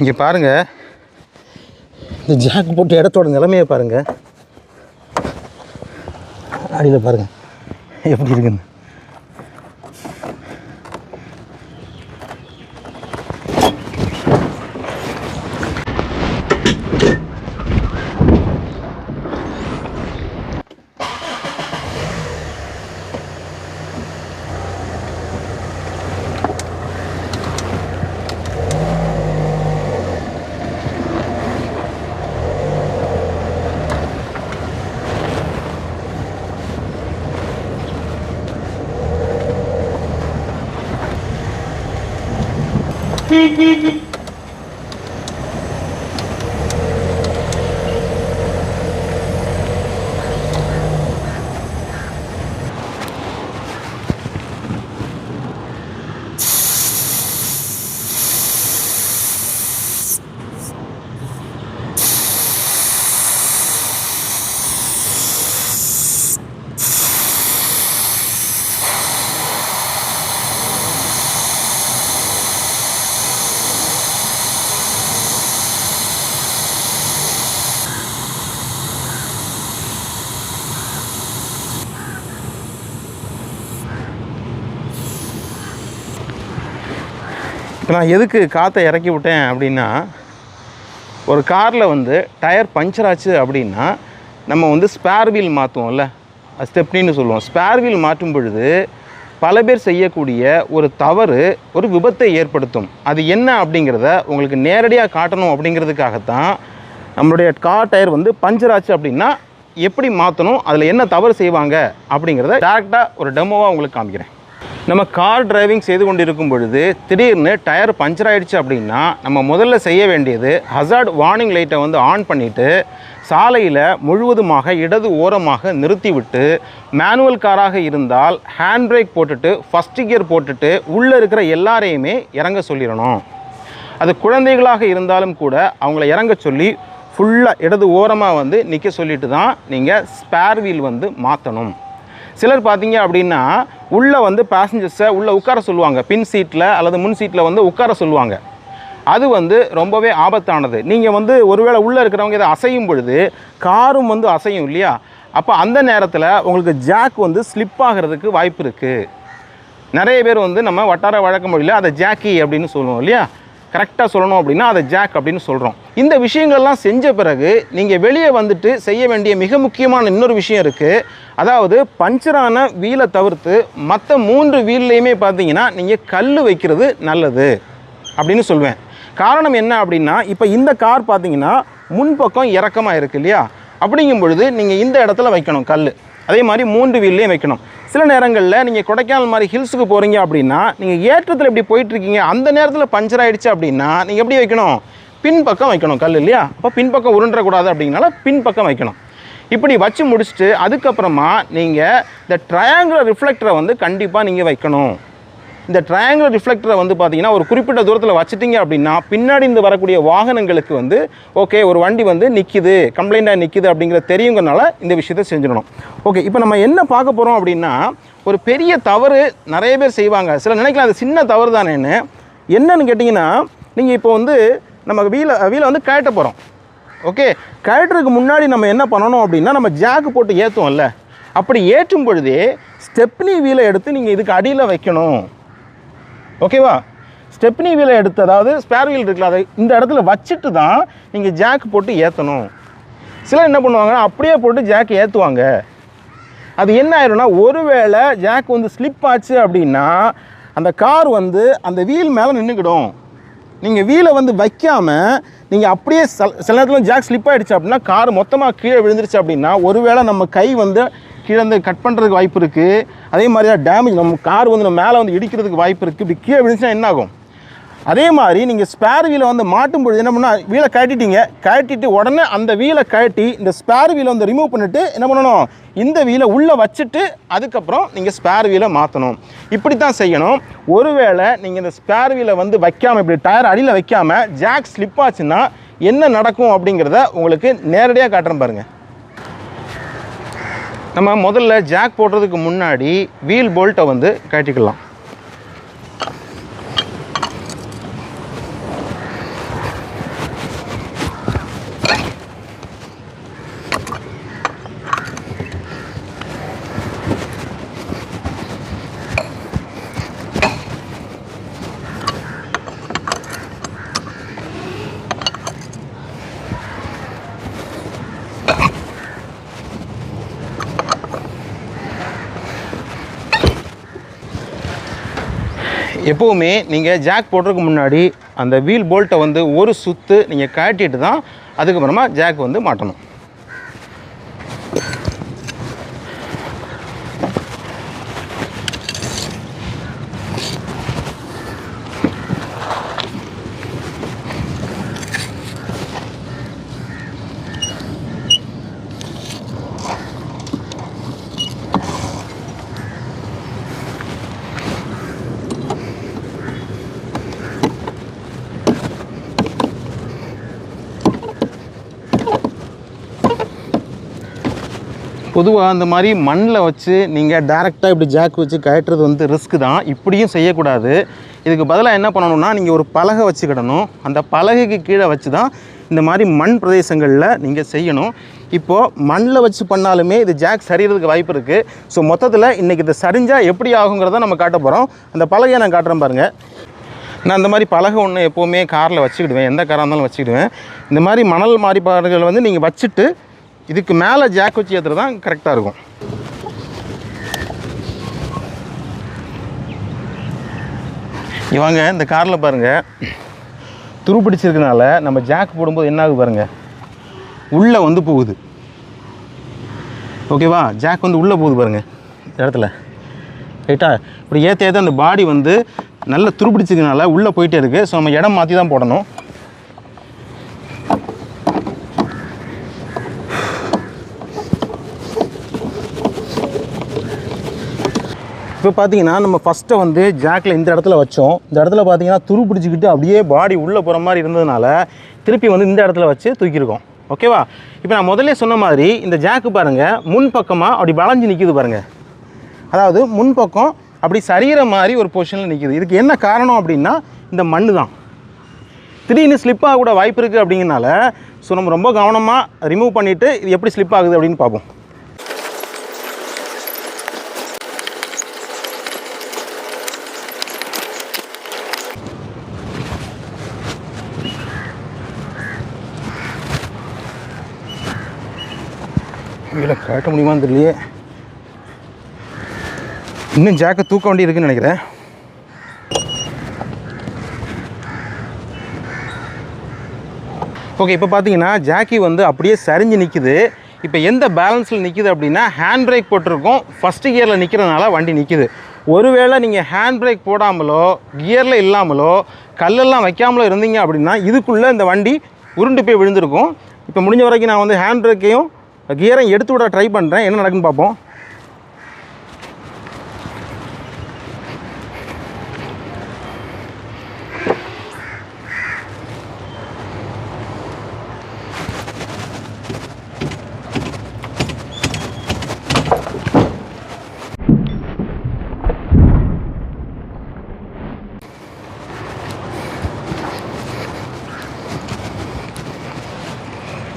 இங்கே பாருங்கள் இந்த ஜாக் போட்டு இடத்தோட நிலைமையை பாருங்கள் அடியில் பாருங்கள் எப்படி இருக்குன்னு. இப்போ நான் எதுக்கு காற்றை இறக்கி விட்டேன் அப்படின்னா ஒரு காரில் வந்து டயர் பஞ்சர் ஆச்சு அப்படின்னா நம்ம வந்து ஸ்பேர் வீல் மாற்றுவோம்ல ஸ்டெப்னின்னு சொல்லுவோம். ஸ்பேர் வீல் மாற்றும் பொழுது பல பேர் செய்யக்கூடிய ஒரு தவறு ஒரு விபத்தை ஏற்படுத்தும். அது என்ன அப்படிங்கிறத உங்களுக்கு நேரடியாக காட்டணும் அப்படிங்கிறதுக்காகத்தான் நம்மளுடைய கார் டயர் வந்து பஞ்சர் ஆச்சு அப்படின்னா எப்படி மாற்றணும் அதில் என்ன தவறு செய்வாங்க அப்படிங்கிறத டேரெக்டாக ஒரு டெமோவாக உங்களுக்கு காமிக்கிறேன். நம்ம கார் டிரைவிங் செய்து கொண்டிருக்கும் பொழுது திடீர்னு டயர் பஞ்சர் ஆகிடுச்சு அப்படின்னா நம்ம முதல்ல செய்ய வேண்டியது ஹசார்ட் வார்னிங் லைட்டை வந்து ஆன் பண்ணிவிட்டு சாலையில் முழுவதுமாக இடது ஓரமாக நிறுத்திவிட்டு மேனுவல் காராக இருந்தால் ஹேண்ட் பிரேக் போட்டுட்டு ஃபஸ்ட் கியர் போட்டுட்டு உள்ளே இருக்கிற எல்லாரையுமே இறங்க சொல்லிடணும். அது குழந்தைகளாக இருந்தாலும் கூட அவங்கள இறங்க சொல்லி ஃபுல்லாக இடது ஓரமாக வந்து நிற்க சொல்லிட்டு தான் நீங்கள் ஸ்பேர் வீல் வந்து மாற்றணும் சிலர் பார்த்தீங்க அப்படின்னா உள்ளே வந்து பேசஞ்சர்ஸை உள்ளே உட்கார சொல்லுவாங்க. பின் சீட்டில் அல்லது முன் சீட்டில் வந்து உட்கார சொல்லுவாங்க. அது வந்து ரொம்பவே ஆபத்தானது. நீங்கள் வந்து ஒருவேளை உள்ளே இருக்கிறவங்க இதை அசையும் பொழுது காரும் வந்து அசையும் இல்லையா? அப்போ அந்த நேரத்தில் உங்களுக்கு ஜாக் வந்து ஸ்லிப் ஆகிறதுக்கு வாய்ப்பு இருக்குது நிறைய பேர் வந்து நம்ம வட்டார வழக்க மொழியில் அதை ஜாக்கி அப்படின்னு சொல்லுவோம் இல்லையா? கரெக்டாக சொல்லணும் அப்படின்னா அதை ஜாக் அப்படின்னு சொல்கிறோம் இந்த விஷயங்கள்லாம் செஞ்ச பிறகு நீங்கள் வெளியே வந்துட்டு செய்ய வேண்டிய மிக முக்கியமான இன்னொரு விஷயம் இருக்குது அதாவது பஞ்சரான வீலை தவிர்த்து மற்ற மூன்று வீல்லையுமே பார்த்தீங்கன்னா நீங்கள் கல் வைக்கிறது நல்லது அப்படின்னு சொல்லுவேன் காரணம் என்ன அப்படின்னா இப்போ இந்த கார் பார்த்தீங்கன்னா முன்பக்கம் இறக்கமாக இருக்குது இல்லையா? அப்படிங்கும் பொழுது நீங்கள் இந்த இடத்துல வைக்கணும் கல் அதே மாதிரி மூன்று வீல்லையும் வைக்கணும். சில நேரங்களில் நீங்கள் கொடைக்கானல் மாதிரி ஹில்ஸுக்கு போகிறீங்க அப்படின்னா நீங்கள் ஏற்றத்தில் எப்படி போயிட்டுருக்கீங்க அந்த நேரத்தில் பஞ்சர் ஆயிடுச்சு அப்படின்னா நீங்கள் எப்படி வைக்கணும்? பின்பக்கம் வைக்கணும் கல் இல்லையா? அப்போ பின்பக்கம் உருண்டக்கூடாது அப்படிங்கனால பின்பக்கம் வைக்கணும். இப்படி வச்சு முடிச்சுட்டு அதுக்கப்புறமா நீங்கள் இந்த ட்ரையாங்குலர் ரிஃப்ளெக்டரை வந்து கண்டிப்பாக நீங்கள் வைக்கணும். இந்த ட்ரையாங்குலர் ரிஃப்ளெக்டரை வந்து பார்த்தீங்கன்னா ஒரு குறிப்பிட்ட தூரத்தில் வச்சுட்டிங்க அப்படின்னா பின்னாடி இருந்து வரக்கூடிய வாகனங்களுக்கு வந்து ஓகே ஒரு வண்டி வந்து நிற்கிது கம்ப்ளைண்ட்டாக நிற்கிது அப்படிங்கிற தெரியுங்கிறனால இந்த விஷயத்தை செஞ்சிடணும். ஓகே இப்போ நம்ம என்ன பார்க்க போகிறோம் அப்படின்னா ஒரு பெரிய தவறு நிறைய பேர் செய்வாங்க. சில நினைக்கலாம் அது சின்ன தவறு தானேன்னு. என்னன்னு கேட்டிங்கன்னா நீங்கள் இப்போ வந்து நம்ம வீலை வீலை வந்து கழட்ட போகிறோம் ஓகே கழட்டுறதுக்கு முன்னாடி நம்ம என்ன பண்ணணும் அப்படின்னா நம்ம ஜாக்கு போட்டு ஏற்றுவோம்ல அப்படி ஏற்றும் பொழுதே ஸ்டெப்னி வீலை எடுத்து நீங்கள் இதுக்கு அடியில் வைக்கணும். ஓகேவா? ஸ்டெப்னி வீலை எடுத்து அதாவது ஸ்பேர் வீல் இருக்குல்ல அதை இந்த இடத்துல வச்சுட்டு தான் நீங்கள் ஜாக் போட்டு ஏற்றணும் சிலர் என்ன பண்ணுவாங்கன்னா அப்படியே போட்டு ஜாக் ஏற்றுவாங்க அது என்ன ஆயிரும்னா ஒருவேளை ஜாக் வந்து ஸ்லிப் ஆச்சு அப்படின்னா அந்த கார் வந்து அந்த வீல் மேலே நின்றுக்கிடும் நீங்கள் வீலை வந்து வைக்காமல் நீங்கள் அப்படியே சில சில நேரத்தில் ஜாக் ஸ்லிப் ஆகிடுச்சு அப்படின்னா கார் மொத்தமாக கீழே விழுந்துருச்சு அப்படின்னா ஒருவேளை நம்ம கை வந்து கீழே இருந்து கட் பண்ணுறதுக்கு வாய்ப்பு இருக்குது அதே மாதிரி டேமேஜ் நம்ம கார் வந்து நம்ம மேலே வந்து இடிக்கிறதுக்கு வாய்ப்பு இருக்குது இப்படி கீழே விழுந்துச்சுன்னா என்ன ஆகும் அதே மாதிரி நீங்கள் ஸ்பேர் வீலை வந்து மாட்டும் பொழுது என்ன பண்ணால் வீலை கட்டிட்டீங்க கட்டிட்டு உடனே அந்த வீலை கழட்டி இந்த ஸ்பேர் வீலை வந்து ரிமூவ் பண்ணிவிட்டு என்ன பண்ணணும்? இந்த வீலை உள்ளே வச்சுட்டு அதுக்கப்புறம் நீங்கள் ஸ்பேர் வீலை மாற்றணும் இப்படி தான் செய்யணும். ஒருவேளை நீங்கள் இந்த ஸ்பேர் வீலை வந்து வைக்காமல் இப்படி டயர் அடியில் வைக்காமல் ஜாக் ஸ்லிப் ஆச்சுன்னா என்ன நடக்கும் அப்படிங்கிறத உங்களுக்கு நேரடியாக காட்டுறேன் பாருங்கள் நம்ம முதல்ல ஜாக் போடுறதுக்கு முன்னாடி வீல் போல்ட்டை வந்து கட்டிக்கலாம் எப்போவுமே நீங்கள் ஜாக் போடுறதுக்கு முன்னாடி அந்த வீல் போல்ட்டை வந்து ஒரு சுற்று நீங்கள் காட்டிட்டு தான் அதுக்கப்புறமா ஜாக் வந்து மாட்டணும். பொதுவாக அந்த மாதிரி மண்ணில் வச்சு நீங்கள் டேரெக்டாக இப்படி ஜாக் வச்சு கயட்டுறது வந்து ரிஸ்க் தான். இப்படியும் செய்யக்கூடாது. இதுக்கு பதிலாக என்ன பண்ணணும்னா நீங்கள் ஒரு பலகை வச்சுக்கிடணும். அந்த பலகைக்கு கீழே வச்சு தான் இந்த மாதிரி மண் பிரதேசங்களில் நீங்கள் செய்யணும். இப்போது மண்ணில் வச்சு பண்ணாலுமே இது ஜாக் சரியறதுக்கு வாய்ப்பு இருக்குது ஸோ மொத்தத்தில் இன்றைக்கி இது சரிஞ்சால் எப்படி ஆகுங்கிறத நம்ம காட்ட போகிறோம் அந்த பலகையை நான் காட்டுறேன் பாருங்கள் நான் இந்த மாதிரி பலகை ஒன்று எப்போவுமே காரில் வச்சுக்கிடுவேன். எந்த காராக இருந்தாலும் வச்சுக்கிடுவேன். இந்த மாதிரி மணல் மாறிப்பாடுகள் வந்து நீங்கள் வச்சுட்டு இதுக்கு மேலே ஜாக் வச்சு ஏற்றுறது தான் கரெக்டாக இருக்கும். இவங்க இந்த காரில் பாருங்கள் துரு பிடிச்சிருக்கனால நம்ம ஜாக் போடும்போது என்ன ஆகுது பாருங்கள் உள்ளே வந்து போகுது. ஓகேவா ஜாக் வந்து உள்ளே போகுது பாருங்கள் இந்த இடத்துல. ரைட்டா இப்படி ஏற்ற ஏற்ற அந்த பாடி வந்து நல்ல துருப்பிடிச்சதுனால உள்ளே போயிட்டே இருக்குது ஸோ நம்ம இடம் மாற்றி தான் போடணும். இப்போ பார்த்தீங்கன்னா நம்ம ஃபஸ்ட்டை வந்து ஜாக்கில் இந்த இடத்துல வச்சோம். இந்த இடத்துல பார்த்தீங்கன்னா துரு பிடிச்சிக்கிட்டு அப்படியே பாடி உள்ளே போகிற மாதிரி இருந்ததுனால திருப்பி வந்து இந்த இடத்துல வச்சு தூக்கியிருக்கோம். ஓகேவா இப்போ நான் முதல்ல சொன்ன மாதிரி இந்த ஜாக்கு பாருங்கள் முன்பக்கமாக அப்படி வளைஞ்சு நிற்கிது பாருங்கள் அதாவது முன்பக்கம் அப்படி சரிகிற மாதிரி ஒரு பொசிஷனில் நிற்கிது இதுக்கு என்ன காரணம் அப்படின்னா இந்த மண்ணு தான். திடீர்னு ஸ்லிப் ஆகக்கூட வாய்ப்பு இருக்குது அப்படிங்கிறனால ஸோ நம்ம ரொம்ப கவனமாக ரிமூவ் பண்ணிவிட்டு இது எப்படி ஸ்லிப் ஆகுது அப்படின்னு பார்ப்போம். இதில் காட்ட முடியுமான்னு தெரியலையே. இன்னும் ஜாக்கை தூக்க வண்டி இருக்குன்னு நினைக்கிறேன். ஓகே இப்போ பார்த்தீங்கன்னா ஜாக்கி வந்து அப்படியே சரிஞ்சு நிற்குது இப்போ எந்த பேலன்ஸில் நிற்குது அப்படின்னா ஹேண்ட் பிரேக் போட்டிருக்கோம். ஃபஸ்ட்டு கியரில் நிற்கிறதுனால வண்டி நிற்குது ஒருவேளை நீங்கள் ஹேண்ட் பிரேக் போடாமலோ கியரில் இல்லாமலோ கல்லெல்லாம் வைக்காமலோ இருந்தீங்க அப்படின்னா இதுக்குள்ளே இந்த வண்டி உருண்டு போய் விழுந்திருக்கும். இப்போ முடிஞ்ச வரைக்கும் நான் வந்து ஹேண்ட் பிரேக்கையும் கியரை எடுத்து விட ட்ரை பண்ணுறேன் என்ன நடக்குன்னு பார்ப்போம்.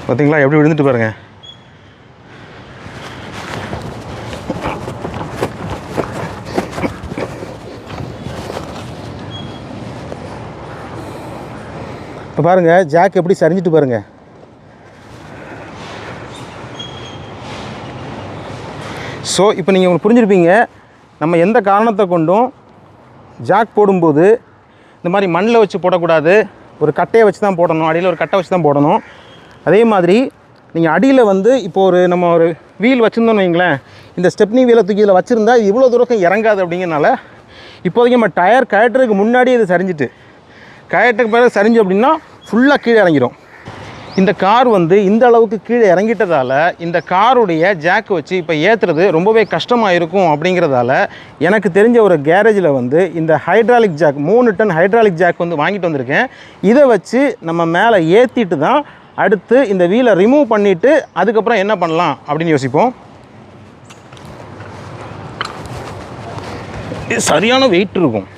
பார்த்தீங்களா எப்படி விழுந்துட்டு பாருங்க. இப்போ பாருங்கள் ஜாக் எப்படி சரிஞ்சிட்டு பாருங்க. ஸோ இப்போ நீங்கள் உங்களுக்கு புரிஞ்சிருப்பீங்க நம்ம எந்த காரணத்தை கொண்டும் ஜாக் போடும்போது இந்த மாதிரி மண்ணில் வச்சு போடக்கூடாது ஒரு கட்டையை வச்சு தான் போடணும் அடியில் ஒரு கட்டை வச்சு தான் போடணும். அதே மாதிரி நீங்கள் அடியில் வந்து இப்போ ஒரு நம்ம ஒரு வீல் வச்சுருந்தோம்னு வைங்களேன் இந்த ஸ்டெப்னி வீலை தூக்கி இதில் வச்சுருந்தா இவ்வளோ தூரம் இறங்காது அப்படிங்கிறனால இப்போதைக்கு நம்ம டயர் கயட்டுறதுக்கு முன்னாடி இது சரிஞ்சிட்டு கயட்டுக்கு பிறகு சரிஞ்சு அப்படின்னா ஃபுல்லாக கீழே இறங்கிடும் இந்த கார் வந்து இந்த அளவுக்கு கீழே இறங்கிட்டதால இந்த காருடைய ஜாக் வச்சு இப்போ ஏற்றுறது ரொம்பவே கஷ்டமாக இருக்கும் அப்படிங்கிறதால எனக்கு தெரிஞ்ச ஒரு கேரேஜில் வந்து இந்த ஹைட்ராலிக் ஜாக் மூணு டன் ஹைட்ராலிக் ஜாக் வந்து வாங்கிட்டு வந்திருக்கேன். இதை வச்சு நம்ம மேலே ஏற்றிட்டு தான் அடுத்து இந்த வீலை ரிமூவ் பண்ணிவிட்டு அதுக்கப்புறம் என்ன பண்ணலாம் அப்படின்னு யோசிப்போம். சரியான வெயிட் இருக்கும்.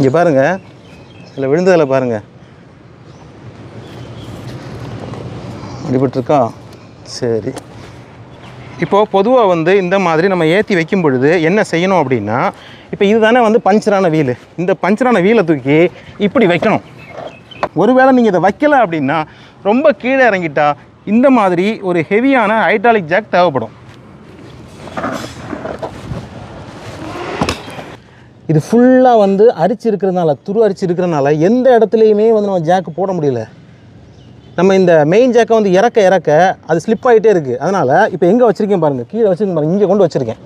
இங்கே பாருங்கள் இதில் விழுந்ததில் பாருங்கள் அடிபட்டிருக்கா? சரி. இப்போது பொதுவாக வந்து இந்த மாதிரி நம்ம ஏற்றி வைக்கும் பொழுது என்ன செய்யணும் அப்படின்னா இப்போ இதுதானே வந்து பஞ்சரான வீல். இந்த பஞ்சரான வீலை தூக்கி இப்படி வைக்கணும். ஒருவேளை நீங்கள் இதை வைக்கல அப்படின்னா ரொம்ப கீழே இறங்கிட்டா இந்த மாதிரி ஒரு ஹெவியான ஹைட்ராலிக் ஜாக் தேவைப்படும். இது ஃபுல்லாக வந்து அரிச்சு இருக்கிறதுனால துரு அரிச்சு இருக்கிறனால எந்த இடத்துலையுமே வந்து நம்ம ஜாக்கு போட முடியல. நம்ம இந்த மெயின் ஜாக்கை வந்து இறக்க இறக்க அது ஸ்லிப் ஆகிட்டே இருக்குது அதனால் இப்போ எங்கே வச்சுருக்கேன் பாருங்கள் கீழே வச்சுருக்கேன் பாருங்கள் இங்கே கொண்டு வச்சுருக்கேன்.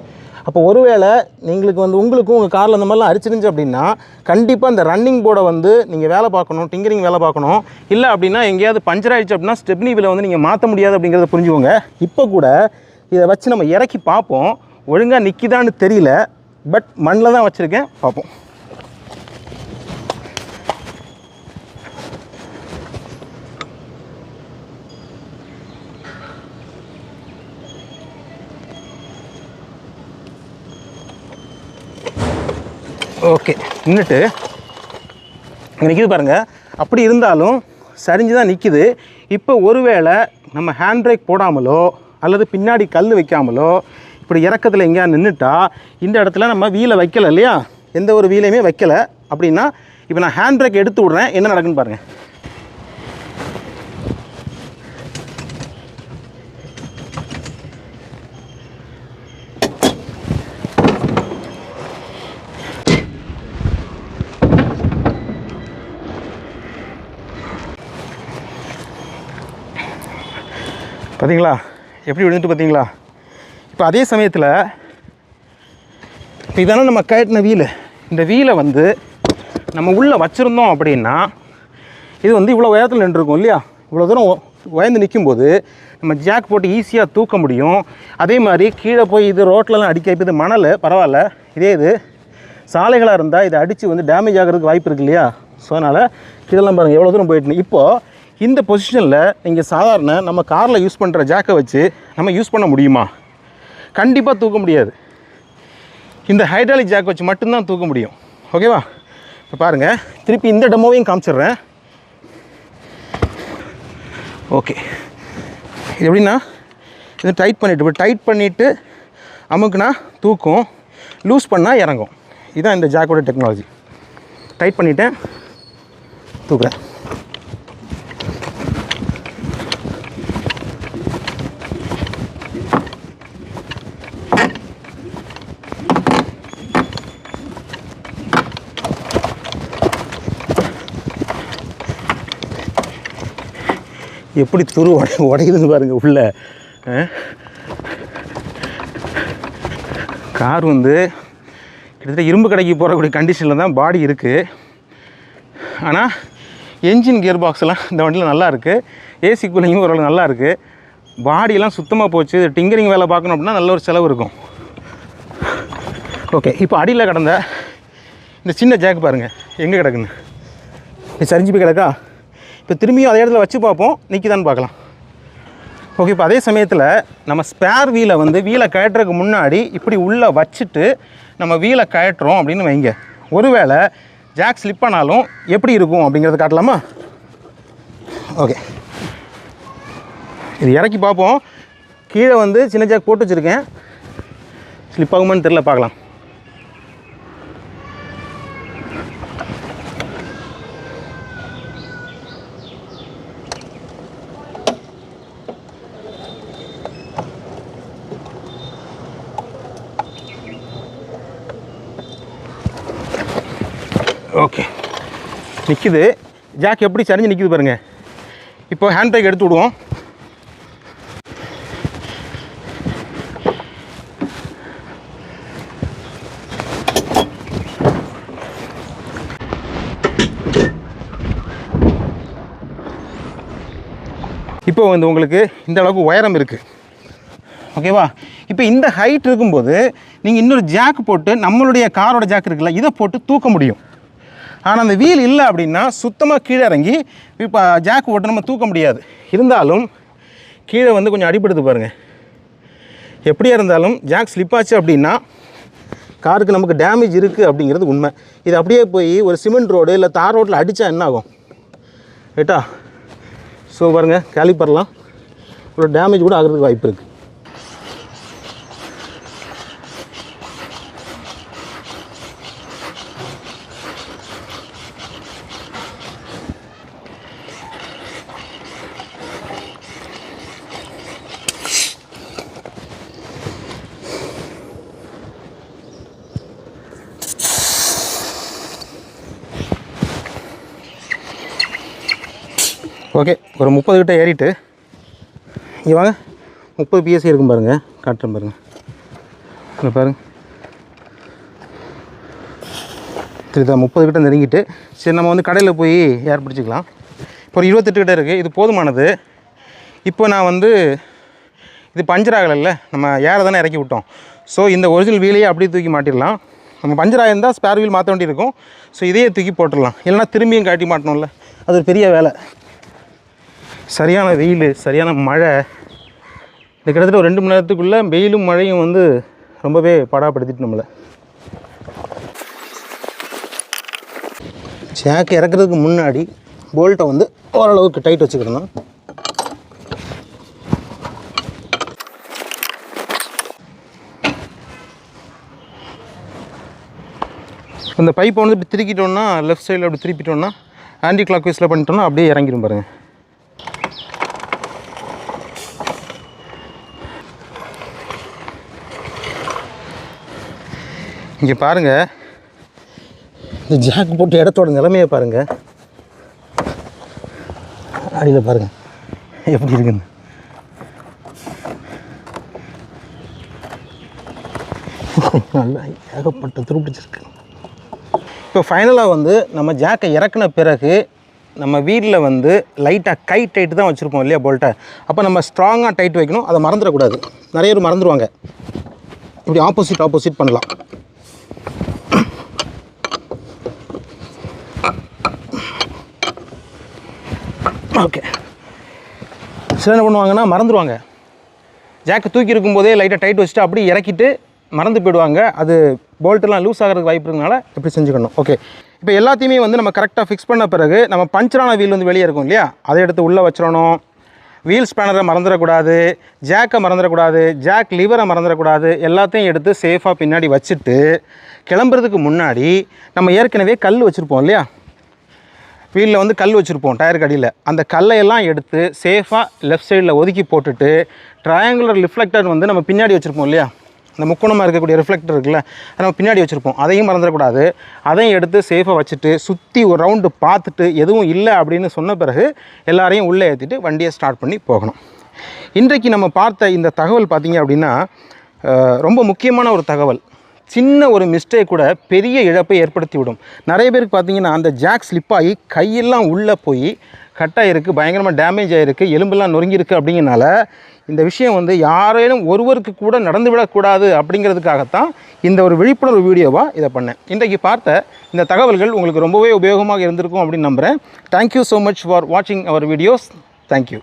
அப்போ ஒருவேளை நீங்களுக்கு வந்து உங்களுக்கும் உங்கள் காரில் அந்த மாதிரிலாம் அரிச்சிருந்துச்சு அப்படின்னா கண்டிப்பாக இந்த ரன்னிங் போர்டை வந்து நீங்கள் வேலை பார்க்கணும் டிங்கரிங் வேலை பார்க்கணும். இல்லை அப்படின்னா எங்கேயாவது பஞ்சர் ஆகிடுச்சு அப்படின்னா ஸ்டெப்னி விலை வந்து நீங்கள் மாற்ற முடியாது அப்படிங்கிறத புரிஞ்சுக்கோங்க. இப்போ கூட இதை வச்சு நம்ம இறக்கி பார்ப்போம். ஒழுங்காக நிற்கிதான்னு தெரியல. பட் மண்ணில் தான் வச்சுருக்கேன். பார்ப்போம். ஓகே நின்றுட்டு. இங்கே நிற்கிது பாருங்கள் அப்படி இருந்தாலும் சரிஞ்சு தான் நிற்கிது இப்போ ஒருவேளை நம்ம ஹேண்ட் பிரேக் போடாமலோ அல்லது பின்னாடி கல் வைக்காமலோ இப்படி இறக்கத்தில் எங்கேயா நின்றுட்டா இந்த இடத்துல நம்ம வீலை வைக்கல இல்லையா? எந்த ஒரு வீலையுமே வைக்கலை. அப்படின்னா இப்போ நான் ஹேண்ட் பிரேக் எடுத்து விட்றேன். என்ன நடக்குன்னு பாருங்கள் பார்த்தீங்களா எப்படி விழுந்துட்டு பார்த்தீங்களா இப்போ அதே சமயத்தில் இப்போ இதானே நம்ம கட்டின வீலு. இந்த வீலை வந்து நம்ம உள்ளே வச்சுருந்தோம் அப்படின்னா இது வந்து இவ்வளோ உயரத்தில் நின்றுருக்கும் இல்லையா? இவ்வளோ தூரம் உயர்ந்து நிற்கும்போது நம்ம ஜாக் போட்டு ஈஸியாக தூக்க முடியும். அதே மாதிரி கீழே போய் இது ரோட்லலாம் அடிக்க இப்போ இது மணல். பரவாயில்ல. இதே இது. சாலைகளாக இருந்தால் இதை அடித்து வந்து டேமேஜ் ஆகிறதுக்கு வாய்ப்பு இருக்கு இல்லையா? ஸோ அதனால் இதெல்லாம் பாருங்கள் எவ்வளோ தூரம் போயிட்டு இப்போது இந்த பொசிஷனில் நீங்கள் சாதாரண நம்ம காரில் யூஸ் பண்ணுற ஜாக்கை வச்சு நம்ம யூஸ் பண்ண முடியுமா? கண்டிப்பாக தூக்க முடியாது. இந்த ஹைட்ராலிக் ஜாக் வச்சு மட்டும்தான் தூக்க முடியும். ஓகேவா இப்போ பாருங்கள் திருப்பி இந்த டெமோவையும் காமிச்சிடுறேன். ஓகே இது எப்படின்னா இது டைட் பண்ணிவிட்டு இப்போ டைட் பண்ணிவிட்டு அமுக்குனா தூக்கும். லூஸ் பண்ணால் இறங்கும். இதுதான் இந்த ஜாக்கோட டெக்னாலஜி டைட் பண்ணிவிட்டேன் தூக்குறேன். எப்படி துரு உடை உடையுதுன்னு பாருங்கள் உள்ள. கார் வந்து கிட்டத்தட்ட இரும்பு கடைக்கு போகக்கூடிய கண்டிஷனில் தான் பாடி இருக்குது ஆனால் என்ஜின் கியர் பாக்ஸ்லாம் இந்த வண்டியில் நல்லா இருக்குது ஏசி கூலிங்கும் ஓரளவு நல்லா இருக்குது பாடியெல்லாம் சுத்தமாக போச்சு. டிங்கரிங் வேலை பார்க்கணும் அப்படின்னா நல்ல ஒரு செலவு இருக்கும். ஓகே இப்போ அடியில் கிடந்த இந்த சின்ன ஜாக் பாருங்கள் எங்கே கிடக்குன்னு? இது சரிஞ்சு போய் கிடக்கா? இப்போ திரும்பியும் அதே இடத்துல வச்சு பார்ப்போம். நிற்கிதான்னு பார்க்கலாம். ஓகே இப்போ அதே சமயத்தில் நம்ம ஸ்பேர் வீலை வந்து வீலை கழட்டுறதுக்கு முன்னாடி இப்படி உள்ளே வச்சுட்டு நம்ம வீலை கழட்டுறோம் அப்படின்னு வைங்க. ஒருவேளை ஜாக் ஸ்லிப் ஆனாலும் எப்படி இருக்கும் அப்படிங்கிறத காட்டலாமா? ஓகே இது இறக்கி பார்ப்போம். கீழே வந்து சின்ன ஜாக் போட்டு வச்சுருக்கேன். ஸ்லிப் ஆகுமான்னு தெரில பார்க்கலாம் ஓகே நிற்கிது ஜாக் எப்படி சரிஞ்சு நிற்கிது பாருங்கள் இப்போ ஹேண்ட் பிரேக் எடுத்து விடுவோம். இப்போ வந்து உங்களுக்கு இந்த அளவுக்கு உயரம் இருக்குது ஓகேவா இப்போ இந்த ஹைட் இருக்கும்போது நீங்கள் இன்னொரு ஜாக் போட்டு நம்மளுடைய காரோட ஜாக் இருக்குல்ல இதை போட்டு தூக்க முடியும். ஆனால் அந்த வீல் இல்லை அப்படின்னா சுத்தமாக கீழே இறங்கி இப்போ ஜாக் ஓட்ட நம்ம தூக்க முடியாது. இருந்தாலும் கீழே வந்து கொஞ்சம் அடிபடுது பாருங்கள் எப்படியா இருந்தாலும் ஜாக் ஸ்லிப் ஆச்சு அப்படின்னா காருக்கு நமக்கு டேமேஜ் இருக்குது அப்படிங்கிறது உண்மை. இது அப்படியே போய் ஒரு சிமெண்ட் ரோடு இல்லை தார் ரோட்டில் அடித்தா என்ன ஆகும்? ரைட்டா? ஸோ பாருங்கள் கேலிப்பர்லாம் ஒரு டேமேஜ் கூட ஆகிறதுக்கு வாய்ப்பு இருக்குது ஓகே ஒரு முப்பது கிட்ட ஏறிட்டு இங்கே வாங்க. முப்பது பிஎஸ்சி இருக்கும் பாருங்கள் காட்டுறேன் பாருங்கள் இங்கே பாருங்க. சரிதா முப்பது கிட்ட நெருங்கிட்டு சரி நம்ம வந்து கடையில் போய் ஏர் பிடிச்சிக்கலாம். இப்போ ஒரு இருபத்தெட்டு கிட்ட இருக்குது இது போதுமானது. இப்போ நான் வந்து இது பஞ்சர் ஆகலைல்ல நம்ம ஏரை தானே இறக்கி விட்டோம். ஸோ இந்த ஒரிஜினல் வீலையே அப்படியே தூக்கி மாட்டிடலாம். நம்ம பஞ்சர் ஆகிருந்தால் ஸ்பேர் வீல் மாற்ற வேண்டியிருக்கும் ஸோ இதையே தூக்கி போட்டுடலாம். இல்லைனா திரும்பியும் காட்டி மாட்டணும்ல. அது ஒரு பெரிய வேலை. சரியான வெயில் சரியான மழை. இது கிட்டத்தட்ட ஒரு ரெண்டு மணி நேரத்துக்குள்ளே வெயிலும் மழையும் வந்து ரொம்பவே படாப்படுத்திட்டு நம்மளை. ஜாக் இறக்குறதுக்கு முன்னாடி போல்ட்டை வந்து ஓரளவுக்கு டைட் வச்சுக்கிடணும். இந்த பைப்பை வந்து இப்படி திருக்கிட்டோம்னா லெஃப்ட் சைடில் அப்படி திருப்பிட்டோம்னா ஆன்டி கிளாக் வைஸில் பண்ணிட்டோம்னா அப்படியே இறங்கிடும் பாருங்கள் இங்கே பாருங்கள் இந்த ஜாக் போட்ட இடத்தோட நிலைமையை பாருங்கள் அடியில் பாருங்கள் எப்படி இருக்குன்னு. நல்லா ஏகப்பட்ட துருப்பிடிச்சிருக்கு. இப்போ ஃபைனலாக வந்து நம்ம ஜாக்கை இறக்குன பிறகு நம்ம வீட்டில் வந்து லைட்டாக கை டைட்டு தான் வச்சுருப்போம் இல்லையா போல்ட்டை அப்போ நம்ம ஸ்ட்ராங்காக டைட் வைக்கணும். அதை மறந்துடக்கூடாது. நிறைய பேர் மறந்துடுவாங்க இப்படி ஆப்போசிட் ஆப்போசிட் பண்ணலாம். ஓகே சில என்ன பண்ணுவாங்கன்னா மறந்துடுவாங்க ஜாக்கு தூக்கி இருக்கும்போதே லைட்டாக டைட் வச்சுட்டு அப்படியே இறக்கிட்டு மறந்து போயிடுவாங்க. அது போல்ட்டெல்லாம் லூஸ் ஆகிறதுக்கு வாய்ப்பு இருக்கிறதுனால இப்படி செஞ்சுக்கணும்? ஓகே இப்போ எல்லாத்தையுமே வந்து நம்ம கரெக்டாக ஃபிக்ஸ் பண்ண பிறகு நம்ம பஞ்சரான வீல் வந்து வெளியே இருக்கும் இல்லையா? அதை எடுத்து உள்ளே வச்சிடணும். வீல் ஸ்பேனரை மறந்துடக்கூடாது. ஜாக்கை மறந்துடக்கூடாது. ஜாக் லிவரை மறந்துடக்கூடாது. எல்லாத்தையும் எடுத்து சேஃபாக பின்னாடி வச்சுட்டு கிளம்புறதுக்கு முன்னாடி நம்ம ஏற்கனவே கல் வச்சுருப்போம் இல்லையா? வீலில் வந்து கல் வச்சுருப்போம் டயருக்கு அடியில். அந்த கல்லையெல்லாம் எடுத்து சேஃபாக லெஃப்ட் சைடில் ஒதுக்கி போட்டுட்டு ட்ரையாங்குலர் ரிஃப்ளெக்டர் வந்து நம்ம பின்னாடி வச்சுருப்போம் இல்லையா? அந்த முக்கோணமாக இருக்கக்கூடிய ரிஃப்ளெக்டர் இருக்குல்ல அதை நம்ம பின்னாடி வச்சுருப்போம். அதையும் மறந்துடக்கூடாது. அதையும் எடுத்து சேஃபாக வச்சுட்டு சுற்றி ஒரு ரவுண்டு பார்த்துட்டு எதுவும் இல்லை அப்படின்னு சொன்ன பிறகு எல்லாரையும் உள்ளே ஏற்றிட்டு வண்டியை ஸ்டார்ட் பண்ணி போகணும். இன்றைக்கு நம்ம பார்த்த இந்த தகவல் பார்த்தீங்க அப்படின்னா ரொம்ப முக்கியமான ஒரு தகவல். சின்ன ஒரு மிஸ்டேக் கூட பெரிய இழப்பை ஏற்படுத்தி விடும் நிறைய பேருக்கு பார்த்தீங்கன்னா அந்த ஜாக் ஸ்லிப் ஆகி கையெல்லாம் உள்ளே போய் கட் பயங்கரமாக டேமேஜ் ஆகிருக்கு எலும்பெல்லாம் நொறுங்கியிருக்கு அப்படிங்கிறனால இந்த விஷயம் வந்து யாரேனும் ஒருவருக்கு கூட நடந்து விடக்கூடாது அப்படிங்கிறதுக்காகத்தான் இந்த ஒரு விழிப்புணர்வு வீடியோவாக இதை பண்ணேன். இன்றைக்கு பார்த்த இந்த தகவல்கள் உங்களுக்கு ரொம்பவே உபயோகமாக இருந்திருக்கும் அப்படின்னு நம்புகிறேன் தேங்க்யூ ஸோ மச் ஃபார் வாட்சிங் அவர் வீடியோஸ் தேங்க்யூ